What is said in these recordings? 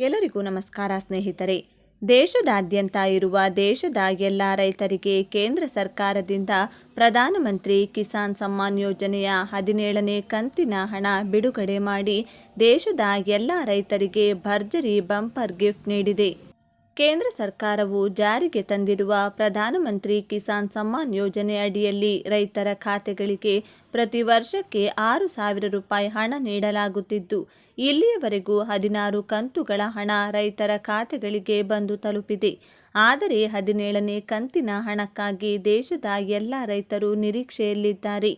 ಎಲ್ಲರಿಗೂ ನಮಸ್ಕಾರ ಸ್ನೇಹಿತರೆ. ದೇಶದಾದ್ಯಂತ ಇರುವ ದೇಶದ ಎಲ್ಲ ರೈತರಿಗೆ ಕೇಂದ್ರ ಸರ್ಕಾರದಿಂದ ಪ್ರಧಾನಮಂತ್ರಿ ಕಿಸಾನ್ ಸಮ್ಮಾನ್ ಯೋಜನೆಯ ಹದಿನೇಳನೇ ಕಂತಿನ ಹಣ ಬಿಡುಗಡೆ ಮಾಡಿ ದೇಶದ ಎಲ್ಲ ರೈತರಿಗೆ ಭರ್ಜರಿ ಬಂಪರ್ ಗಿಫ್ಟ್ ನೀಡಿದೆ. ಕೇಂದ್ರ ಸರ್ಕಾರವು ಜಾರಿಗೆ ತಂದಿರುವ ಪ್ರಧಾನಮಂತ್ರಿ ಕಿಸಾನ್ ಸಮ್ಮಾನ್ ಯೋಜನೆ ಅಡಿಯಲ್ಲಿ ರೈತರ ಖಾತೆಗಳಿಗೆ ಪ್ರತಿ ವರ್ಷಕ್ಕೆ ಆರು ಸಾವಿರ ರೂಪಾಯಿ ಹಣ ನೀಡಲಾಗುತ್ತಿದ್ದು, ಇಲ್ಲಿಯವರೆಗೂ ಹದಿನಾರು ಕಂತುಗಳ ಹಣ ರೈತರ ಖಾತೆಗಳಿಗೆ ಬಂದು ತಲುಪಿದೆ. ಆದರೆ ಹದಿನೇಳನೇ ಕಂತಿನ ಹಣಕ್ಕಾಗಿ ದೇಶದ ಎಲ್ಲ ರೈತರು ನಿರೀಕ್ಷೆಯಲ್ಲಿದ್ದಾರೆ.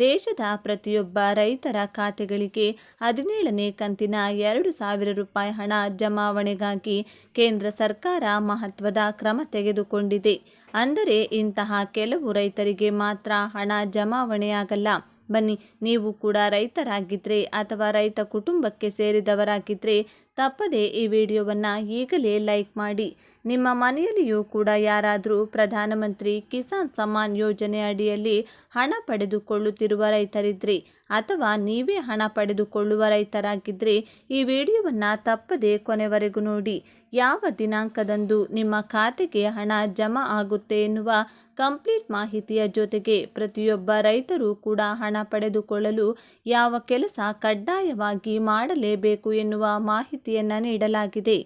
ದೇಶದ ಪ್ರತಿಯೊಬ್ಬ ರೈತರ ಖಾತೆಗಳಿಗೆ ಹದಿನೇಳನೇ ಕಂತಿನ ಎರಡು ಸಾವಿರ ರೂಪಾಯಿ ಹಣ ಜಮಾವಣೆಗಾಗಿ ಕೇಂದ್ರ ಸರ್ಕಾರ ಮಹತ್ವದ ಕ್ರಮ ತೆಗೆದುಕೊಂಡಿದೆ. ಅಂದರೆ ಇಂತಹ ಕೆಲವು ರೈತರಿಗೆ ಮಾತ್ರ ಹಣ ಜಮಾವಣೆಯಾಗಲ್ಲ. ಬನ್ನಿ, ನೀವು ಕೂಡ ರೈತರಾಗಿದ್ದರೆ ಅಥವಾ ರೈತ ಕುಟುಂಬಕ್ಕೆ ಸೇರಿದವರಾಗಿದ್ದರೆ ತಪ್ಪದೇ ಈ ವಿಡಿಯೋವನ್ನು ಈಗಲೇ ಲೈಕ್ ಮಾಡಿ. ನಿಮ್ಮ ಮನೆಯಲ್ಲಿಯೂ ಕೂಡ ಯಾರಾದರೂ ಪ್ರಧಾನಮಂತ್ರಿ ಕಿಸಾನ್ ಸಮ್ಮಾನ್ ಯೋಜನೆ ಅಡಿಯಲ್ಲಿ ಹಣ ಪಡೆದುಕೊಳ್ಳುತ್ತಿರುವ ರೈತರಿದ್ರಿ ಅಥವಾ ನೀವೇ ಹಣ ಪಡೆದುಕೊಳ್ಳುವ ರೈತರಾಗಿದ್ದರೆ ಈ ವಿಡಿಯೋವನ್ನು ತಪ್ಪದೇ ಕೊನೆವರೆಗೂ ನೋಡಿ. ಯಾವ ದಿನಾಂಕದಂದು ನಿಮ್ಮ ಖಾತೆಗೆ ಹಣ ಜಮಾ ಆಗುತ್ತೆ ಎನ್ನುವ ಕಂಪ್ಲೀಟ್ ಮಾಹಿತಿಯ ಜೊತೆಗೆ ಪ್ರತಿಯೊಬ್ಬ ರೈತರು ಕೂಡ ಹಣ ಪಡೆದುಕೊಳ್ಳಲು ಯಾವ ಕೆಲಸ ಕಡ್ಡಾಯವಾಗಿ ಮಾಡಲೇಬೇಕು ಎನ್ನುವ ಮಾಹಿತಿಯನ್ನು ನೀಡಲಾಗಿದೆ.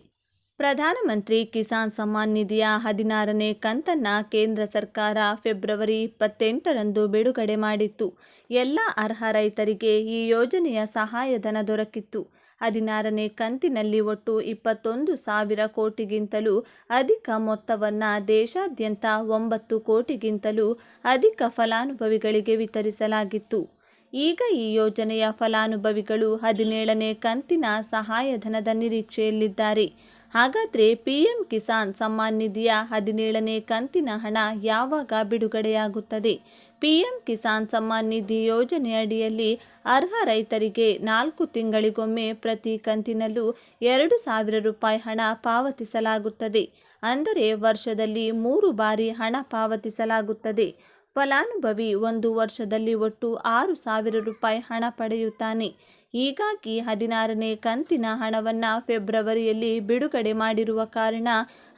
ಪ್ರಧಾನಮಂತ್ರಿ ಕಿಸಾನ್ ಸಮ್ಮಾನ್ ನಿಧಿಯ ಹದಿನಾರನೇ ಕಂತನ್ನ ಕೇಂದ್ರ ಸರ್ಕಾರ ಫೆಬ್ರವರಿ ಇಪ್ಪತ್ತೆಂಟರಂದು ಬಿಡುಗಡೆ ಮಾಡಿತ್ತು. ಎಲ್ಲ ಅರ್ಹ ರೈತರಿಗೆ ಈ ಯೋಜನೆಯ ಸಹಾಯಧನ ದೊರಕಿತ್ತು. ಹದಿನಾರನೇ ಕಂತಿನಲ್ಲಿ ಒಟ್ಟು ಇಪ್ಪತ್ತೊಂದು ಸಾವಿರ ಕೋಟಿಗಿಂತಲೂ ಅಧಿಕ ಮೊತ್ತವನ್ನು ದೇಶಾದ್ಯಂತ ಒಂಬತ್ತು ಕೋಟಿಗಿಂತಲೂ ಅಧಿಕ ಫಲಾನುಭವಿಗಳಿಗೆ ವಿತರಿಸಲಾಗಿತ್ತು. ಈಗ ಈ ಯೋಜನೆಯ ಫಲಾನುಭವಿಗಳು ಹದಿನೇಳನೇ ಕಂತಿನ ಸಹಾಯಧನದ ನಿರೀಕ್ಷೆಯಲ್ಲಿದ್ದಾರೆ. ಹಾಗಾದರೆ ಪಿ ಎಂ ಕಿಸಾನ್ ಸಮ್ಮಾನ್ ನಿಧಿಯ ಹದಿನೇಳನೇ ಕಂತಿನ ಹಣ ಯಾವಾಗ ಬಿಡುಗಡೆಯಾಗುತ್ತದೆ? ಪಿ ಎಂ ಕಿಸಾನ್ ಸಮ್ಮಾನ್ ನಿಧಿ ಯೋಜನೆಯಡಿಯಲ್ಲಿ ಅರ್ಹ ರೈತರಿಗೆ ನಾಲ್ಕು ತಿಂಗಳಿಗೊಮ್ಮೆ ಪ್ರತಿ ಕಂತಿನಲ್ಲೂ ಎರಡು ಸಾವಿರ ರೂಪಾಯಿ ಹಣ ಪಾವತಿಸಲಾಗುತ್ತದೆ. ಅಂದರೆ ವರ್ಷದಲ್ಲಿ ಮೂರು ಬಾರಿ ಹಣ ಪಾವತಿಸಲಾಗುತ್ತದೆ. ಫಲಾನುಭವಿ ಒಂದು ವರ್ಷದಲ್ಲಿ ಒಟ್ಟು ಆರು ಸಾವಿರ ರೂಪಾಯಿ ಹಣ ಪಡೆಯುತ್ತಾನೆ. ಹೀಗಾಗಿ ಹದಿನಾರನೇ ಕಂತಿನ ಹಣವನ್ನು ಫೆಬ್ರವರಿಯಲ್ಲಿ ಬಿಡುಗಡೆ ಮಾಡಿರುವ ಕಾರಣ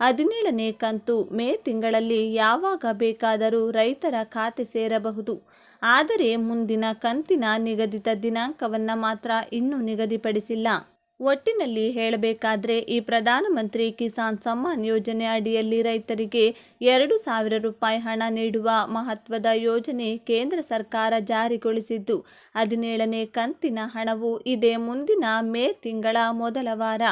ಹದಿನೇಳನೇ ಕಂತು ಮೇ ತಿಂಗಳಲ್ಲಿ ಯಾವಾಗ ಬೇಕಾದರೂ ರೈತರ ಖಾತೆ ಸೇರಬಹುದು. ಆದರೆ ಮುಂದಿನ ಕಂತಿನ ನಿಗದಿತ ದಿನಾಂಕವನ್ನು ಮಾತ್ರ ಇನ್ನೂ ನಿಗದಿಪಡಿಸಿಲ್ಲ. ಒಟ್ಟಿನಲ್ಲಿ ಹೇಳಬೇಕಾದರೆ ಈ ಪ್ರಧಾನಮಂತ್ರಿ ಕಿಸಾನ್ ಸಮ್ಮಾನ್ ಯೋಜನೆ ಅಡಿಯಲ್ಲಿ ರೈತರಿಗೆ ಎರಡು ಸಾವಿರ ರೂಪಾಯಿ ಹಣ ನೀಡುವ ಮಹತ್ವದ ಯೋಜನೆ ಕೇಂದ್ರ ಸರ್ಕಾರ ಜಾರಿಗೊಳಿಸಿದ್ದು, ಹದಿನೇಳನೇ ಕಂತಿನ ಹಣವು ಇದೇ ಮುಂದಿನ ಮೇ ತಿಂಗಳ ಮೊದಲ ವಾರ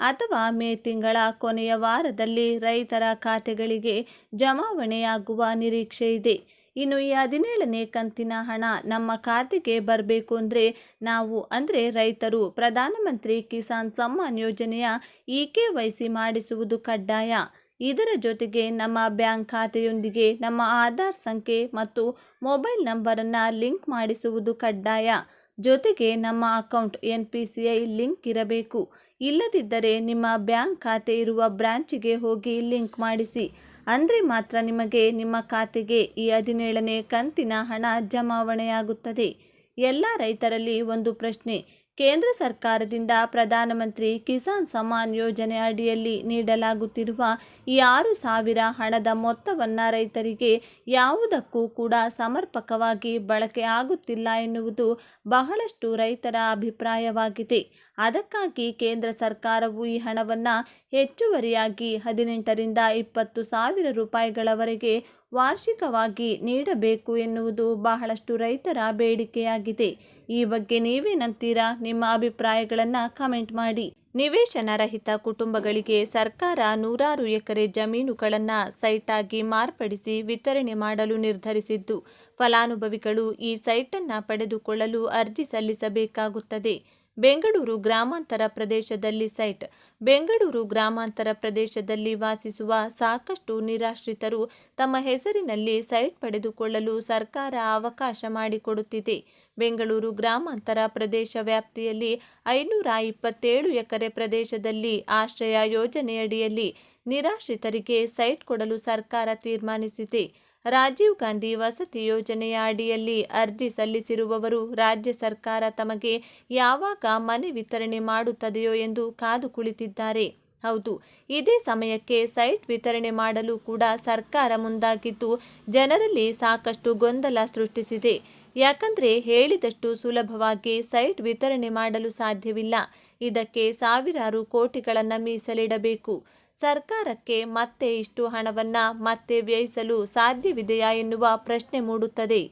ಅಥವಾ ಮೇ ತಿಂಗಳ ಕೊನೆಯ ವಾರದಲ್ಲಿ ರೈತರ ಖಾತೆಗಳಿಗೆ ಜಮಾವಣೆಯಾಗುವ ನಿರೀಕ್ಷೆ ಇದೆ ಇನ್ನು ಈ ಹದಿನೇಳನೇ ಕಂತಿನ ಹಣ ನಮ್ಮ ಖಾತೆಗೆ ಬರಬೇಕು ಅಂದರೆ ನಾವು ಅಂದರೆ ರೈತರು. ಪ್ರಧಾನಮಂತ್ರಿ ಕಿಸಾನ್ ಸಮ್ಮಾನ್ ಯೋಜನೆಯ ಇ ಕೆ ವೈ ಸಿ ಮಾಡಿಸುವುದು ಕಡ್ಡಾಯ. ಇದರ ಜೊತೆಗೆ ನಮ್ಮ ಬ್ಯಾಂಕ್ ಖಾತೆಯೊಂದಿಗೆ ನಮ್ಮ ಆಧಾರ್ ಸಂಖ್ಯೆ ಮತ್ತು ಮೊಬೈಲ್ ನಂಬರನ್ನು ಲಿಂಕ್ ಮಾಡಿಸುವುದು ಕಡ್ಡಾಯ. ಜೊತೆಗೆ ನಮ್ಮ account N P C I link ಇರಬೇಕು. ಇಲ್ಲದಿದ್ದರೆ ನಿಮ್ಮ ಬ್ಯಾಂಕ್ ಖಾತೆ ಇರುವ ಬ್ರಾಂಚಿಗೆ ಹೋಗಿ ಲಿಂಕ್ ಮಾಡಿಸಿ. ಅಂದರೆ ಮಾತ್ರ ನಿಮಗೆ ನಿಮ್ಮ ಖಾತೆಗೆ ಈ ಹದಿನೇಳನೇ ಕಂತಿನ ಹಣ ಜಮಾವಣೆಯಾಗುತ್ತದೆ. ಎಲ್ಲ ರೈತರಲ್ಲಿ ಒಂದು ಪ್ರಶ್ನೆ. ಕೇಂದ್ರ ಸರ್ಕಾರದಿಂದ ಪ್ರಧಾನಮಂತ್ರಿ ಕಿಸಾನ್ ಸಮ್ಮಾನ್ ಯೋಜನೆ ಅಡಿಯಲ್ಲಿ ನೀಡಲಾಗುತ್ತಿರುವ ಈ ಆರು ಸಾವಿರ ಹಣದ ಮೊತ್ತವನ್ನು ರೈತರಿಗೆ ಯಾವುದಕ್ಕೂ ಕೂಡ ಸಮರ್ಪಕವಾಗಿ ಬಳಕೆ ಆಗುತ್ತಿಲ್ಲ ಎನ್ನುವುದು ಬಹಳಷ್ಟು ರೈತರ ಅಭಿಪ್ರಾಯವಾಗಿದೆ. ಅದಕ್ಕಾಗಿ ಕೇಂದ್ರ ಸರ್ಕಾರವು ಈ ಹಣವನ್ನು ಹೆಚ್ಚುವರಿಯಾಗಿ ಹದಿನೆಂಟರಿಂದ ಇಪ್ಪತ್ತು ಸಾವಿರ ರೂಪಾಯಿಗಳವರೆಗೆ ವಾರ್ಷಿಕವಾಗಿ ನೀಡಬೇಕು ಎನ್ನುವುದು ಬಹಳಷ್ಟು ರೈತರ ಬೇಡಿಕೆಯಾಗಿದೆ. ಈ ಬಗ್ಗೆ ನೀವೇನಂತೀರಾ ನಿಮ್ಮ ಅಭಿಪ್ರಾಯಗಳನ್ನು ಕಮೆಂಟ್ ಮಾಡಿ. ನಿವೇಶನ ರಹಿತ ಕುಟುಂಬಗಳಿಗೆ ಸರ್ಕಾರ ನೂರಾರು ಎಕರೆ ಜಮೀನುಗಳನ್ನು ಸೈಟಾಗಿ ಮಾರ್ಪಡಿಸಿ ವಿತರಣೆ ಮಾಡಲು ನಿರ್ಧರಿಸಿದ್ದು, ಫಲಾನುಭವಿಗಳು ಈ ಸೈಟನ್ನು ಪಡೆದುಕೊಳ್ಳಲು ಅರ್ಜಿ ಸಲ್ಲಿಸಬೇಕಾಗುತ್ತದೆ. ಬೆಂಗಳೂರು ಗ್ರಾಮಾಂತರ ಪ್ರದೇಶದಲ್ಲಿ ಸೈಟ್. ಬೆಂಗಳೂರು ಗ್ರಾಮಾಂತರ ಪ್ರದೇಶದಲ್ಲಿ ವಾಸಿಸುವ ಸಾಕಷ್ಟು ನಿರಾಶ್ರಿತರು ತಮ್ಮ ಹೆಸರಿನಲ್ಲಿ ಸೈಟ್ ಪಡೆದುಕೊಳ್ಳಲು ಸರ್ಕಾರ ಅವಕಾಶ ಮಾಡಿಕೊಡುತ್ತಿದೆ. ಬೆಂಗಳೂರು ಗ್ರಾಮಾಂತರ ಪ್ರದೇಶ ವ್ಯಾಪ್ತಿಯಲ್ಲಿ ಐನೂರ ಇಪ್ಪತ್ತೇಳು ಎಕರೆ ಪ್ರದೇಶದಲ್ಲಿ ಆಶ್ರಯ ಯೋಜನೆಯಡಿಯಲ್ಲಿ ನಿರಾಶ್ರಿತರಿಗೆ ಸೈಟ್ ಕೊಡಲು ಸರ್ಕಾರ ತೀರ್ಮಾನಿಸಿದೆ. ರಾಜೀವ್ ಗಾಂಧಿ ವಸತಿ ಯೋಜನೆಯ ಅಡಿಯಲ್ಲಿ ಅರ್ಜಿ ಸಲ್ಲಿಸಿರುವವರು ರಾಜ್ಯ ಸರ್ಕಾರ ತಮಗೆ ಯಾವಾಗ ಮನೆ ವಿತರಣೆ ಮಾಡುತ್ತದೆಯೋ ಎಂದು ಕಾದು ಕುಳಿತಿದ್ದಾರೆ. ಹೌದು, ಇದೇ ಸಮಯಕ್ಕೆ ಸೈಟ್ ವಿತರಣೆ ಮಾಡಲು ಕೂಡ ಸರ್ಕಾರ ಮುಂದಾಗಿದ್ದು, ಜನರಲ್ಲಿ ಸಾಕಷ್ಟು ಗೊಂದಲ ಸೃಷ್ಟಿಸಿದೆ. ಯಾಕಂದ್ರೆ ಹೇಳಿದಷ್ಟು ಸುಲಭವಾಗಿ ಸೈಟ್ ವಿತರಣೆ ಮಾಡಲು ಸಾಧ್ಯವಿಲ್ಲ. ಇದಕ್ಕೆ ಸಾವಿರಾರು ಕೋಟಿಗಳನ್ನು ಮೀಸಲಿಡಬೇಕು. ಸರ್ಕಾರಕ್ಕೆ ಮತ್ತೆ ಇಷ್ಟು ಹಣವನ್ನ ಮತ್ತೆ ವ್ಯಯಿಸಲು ಸಾಧ್ಯವಿದೆಯಾ ಎನ್ನುವ ಪ್ರಶ್ನೆ ಮೂಡುತ್ತದೆ.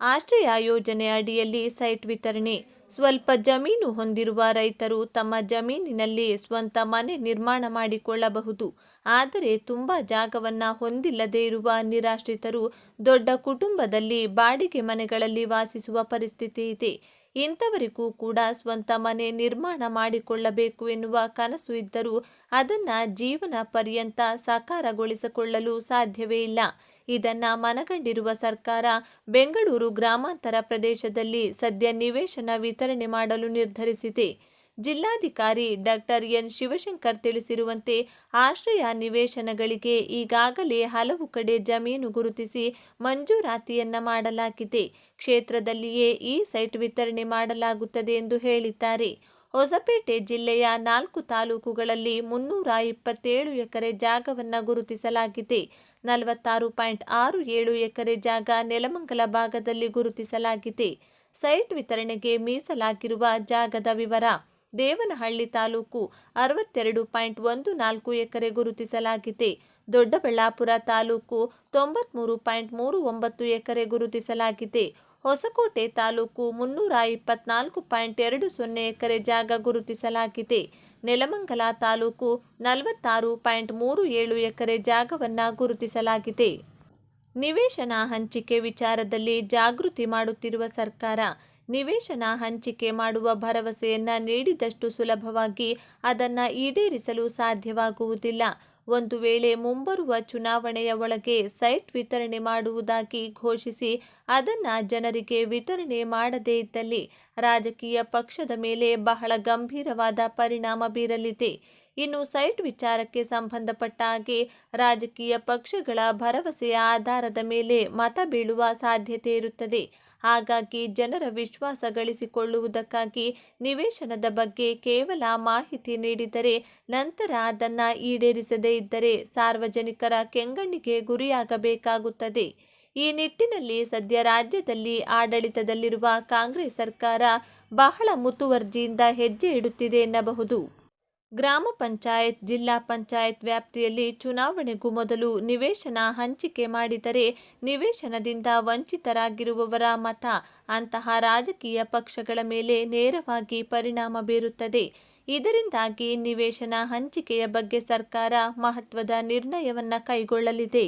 ಆಶ್ರಯ ಯೋಜನೆ ಅಡಿಯಲ್ಲಿ ಸೈಟ್ ವಿತರಣೆ, ಸ್ವಲ್ಪ ಜಮೀನು ಹೊಂದಿರುವ ರೈತರು ತಮ್ಮ ಜಮೀನಿನಲ್ಲಿ ಸ್ವಂತ ಮನೆ ನಿರ್ಮಾಣ ಮಾಡಿಕೊಳ್ಳಬಹುದು, ಆದರೆ ತುಂಬ ಜಾಗವನ್ನು ಹೊಂದಿಲ್ಲದೇ ಇರುವ ನಿರಾಶ್ರಿತರು ದೊಡ್ಡ ಕುಟುಂಬದಲ್ಲಿ ಬಾಡಿಗೆ ಮನೆಗಳಲ್ಲಿ ವಾಸಿಸುವ ಪರಿಸ್ಥಿತಿ ಇದೆ. ಇಂಥವರಿಗೂ ಕೂಡ ಸ್ವಂತ ಮನೆ ನಿರ್ಮಾಣ ಮಾಡಿಕೊಳ್ಳಬೇಕು ಎನ್ನುವ ಕನಸು ಇದ್ದರೂ ಅದನ್ನು ಜೀವನ ಪರ್ಯಂತ ಸಾಕಾರಗೊಳಿಸಿಕೊಳ್ಳಲು ಸಾಧ್ಯವೇ ಇಲ್ಲ. ಇದನ್ನು ಮನಗಂಡಿರುವ ಸರ್ಕಾರ ಬೆಂಗಳೂರು ಗ್ರಾಮಾಂತರ ಪ್ರದೇಶದಲ್ಲಿ ಸದ್ಯ ನಿವೇಶನ ವಿತರಣೆ ಮಾಡಲು ನಿರ್ಧರಿಸಿದೆ. ಜಿಲ್ಲಾಧಿಕಾರಿ ಡಾಕ್ಟರ್ ಎನ್ ಶಿವಶಂಕರ್ ತಿಳಿಸಿರುವಂತೆ ಆಶ್ರಯ ನಿವೇಶನಗಳಿಗೆ ಈಗಾಗಲೇ ಹಲವು ಕಡೆ ಜಮೀನು ಗುರುತಿಸಿ ಮಂಜೂರಾತಿಯನ್ನ ಮಾಡಲಾಗಿದೆ. ಕ್ಷೇತ್ರದಲ್ಲಿಯೇ ಈ ಸೈಟ್ ವಿತರಣೆ ಮಾಡಲಾಗುತ್ತದೆ ಎಂದು ಹೇಳಿದ್ದಾರೆ. ಹೊಸಪೇಟೆ ಜಿಲ್ಲೆಯ ನಾಲ್ಕು ತಾಲೂಕುಗಳಲ್ಲಿ ಮುನ್ನೂರ ಇಪ್ಪತ್ತೇಳು ಎಕರೆ ಜಾಗವನ್ನು ಗುರುತಿಸಲಾಗಿದೆ. ನಲವತ್ತಾರು ಪಾಯಿಂಟ್ ಆರು ಏಳು ಎಕರೆ ಜಾಗ ನೆಲಮಂಗಲ ಭಾಗದಲ್ಲಿ ಗುರುತಿಸಲಾಗಿದೆ. ಸೈಟ್ ವಿತರಣೆಗೆ ಮೀಸಲಾಗಿರುವ ಜಾಗದ ವಿವರ ದೇವನಹಳ್ಳಿ ತಾಲೂಕು ಅರವತ್ತೆರಡು ಪಾಯಿಂಟ್ ಒಂದು ನಾಲ್ಕು ಎಕರೆ ಗುರುತಿಸಲಾಗಿದೆ. ದೊಡ್ಡಬಳ್ಳಾಪುರ ತಾಲೂಕು ತೊಂಬತ್ಮೂರು ಪಾಯಿಂಟ್ ಮೂರು ಒಂಬತ್ತು ಎಕರೆ ಗುರುತಿಸಲಾಗಿದೆ. ಹೊಸಕೋಟೆ ತಾಲೂಕು ಮುನ್ನೂರ ಇಪ್ಪತ್ನಾಲ್ಕು ಪಾಯಿಂಟ್ ಎರಡು ಸೊನ್ನೆ ಎಕರೆ ಜಾಗ ಗುರುತಿಸಲಾಗಿದೆ. ನೆಲಮಂಗಲ ತಾಲೂಕು ನಲವತ್ತಾರು ಪಾಯಿಂಟ್ ಮೂರು ಏಳು ಎಕರೆ ಜಾಗವನ್ನು ಗುರುತಿಸಲಾಗಿದೆ. ನಿವೇಶನ ಹಂಚಿಕೆ ವಿಚಾರದಲ್ಲಿ ಜಾಗೃತಿ ಮಾಡುತ್ತಿರುವ ಸರ್ಕಾರ ನಿವೇಶನ ಹಂಚಿಕೆ ಮಾಡುವ ಭರವಸೆಯನ್ನ ನೀಡಿದಷ್ಟು ಸುಲಭವಾಗಿ ಅದನ್ನು ಈಡೇರಿಸಲು ಸಾಧ್ಯವಾಗುವುದಿಲ್ಲ. ಒಂದು ವೇಳೆ ಮುಂಬರುವ ಚುನಾವಣೆಯ ಒಳಗೆ ಸೈಟ್ ವಿತರಣೆ ಮಾಡುವುದಾಗಿ ಘೋಷಿಸಿ ಅದನ್ನು ಜನರಿಗೆ ವಿತರಣೆ ಮಾಡದೇ ಇದ್ದಲ್ಲಿ ರಾಜಕೀಯ ಪಕ್ಷದ ಮೇಲೆ ಬಹಳ ಗಂಭೀರವಾದ ಪರಿಣಾಮ ಬೀರಲಿದೆ. ಇನ್ನು ಸೈಟ್ ವಿಚಾರಕ್ಕೆ ಸಂಬಂಧಪಟ್ಟ ಹಾಗೆ ರಾಜಕೀಯ ಪಕ್ಷಗಳ ಭರವಸೆಯ ಆಧಾರದ ಮೇಲೆ ಮತ ಬೀಳುವ ಸಾಧ್ಯತೆ ಇರುತ್ತದೆ. ಹಾಗಾಗಿ ಜನರ ವಿಶ್ವಾಸ ಗಳಿಸಿಕೊಳ್ಳುವುದಕ್ಕಾಗಿ ನಿವೇಶನದ ಬಗ್ಗೆ ಕೇವಲ ಮಾಹಿತಿ ನೀಡಿದರೆ ನಂತರ ಅದನ್ನು ಈಡೇರಿಸದೇ ಇದ್ದರೆ ಸಾರ್ವಜನಿಕರ ಕೆಂಗಣ್ಣಿಗೆ ಗುರಿಯಾಗಬೇಕಾಗುತ್ತದೆ. ಈ ನಿಟ್ಟಿನಲ್ಲಿ ಸದ್ಯ ರಾಜ್ಯದಲ್ಲಿ ಆಡಳಿತದಲ್ಲಿರುವ ಕಾಂಗ್ರೆಸ್ ಸರ್ಕಾರ ಬಹಳ ಮುತುವರ್ಜಿಯಿಂದ ಹೆಜ್ಜೆ ಇಡುತ್ತಿದೆ ಎನ್ನಬಹುದು. ಗ್ರಾಮ ಪಂಚಾಯತ್, ಜಿಲ್ಲಾ ಪಂಚಾಯತ್ ವ್ಯಾಪ್ತಿಯಲ್ಲಿ ಚುನಾವಣೆಗೂ ಮೊದಲು ನಿವೇಶನ ಹಂಚಿಕೆ ಮಾಡಿದರೆ ನಿವೇಶನದಿಂದ ವಂಚಿತರಾಗಿರುವವರ ಮತ, ಅಂತಹ ರಾಜಕೀಯ ಪಕ್ಷಗಳ ಮೇಲೆ ನೇರವಾಗಿ ಪರಿಣಾಮ ಬೀರುತ್ತದೆ. ಇದರಿಂದಾಗಿ ನಿವೇಶನ ಹಂಚಿಕೆಯ ಬಗ್ಗೆ ಸರ್ಕಾರ ಮಹತ್ವದ ನಿರ್ಣಯವನ್ನು ಕೈಗೊಳ್ಳಲಿದೆ.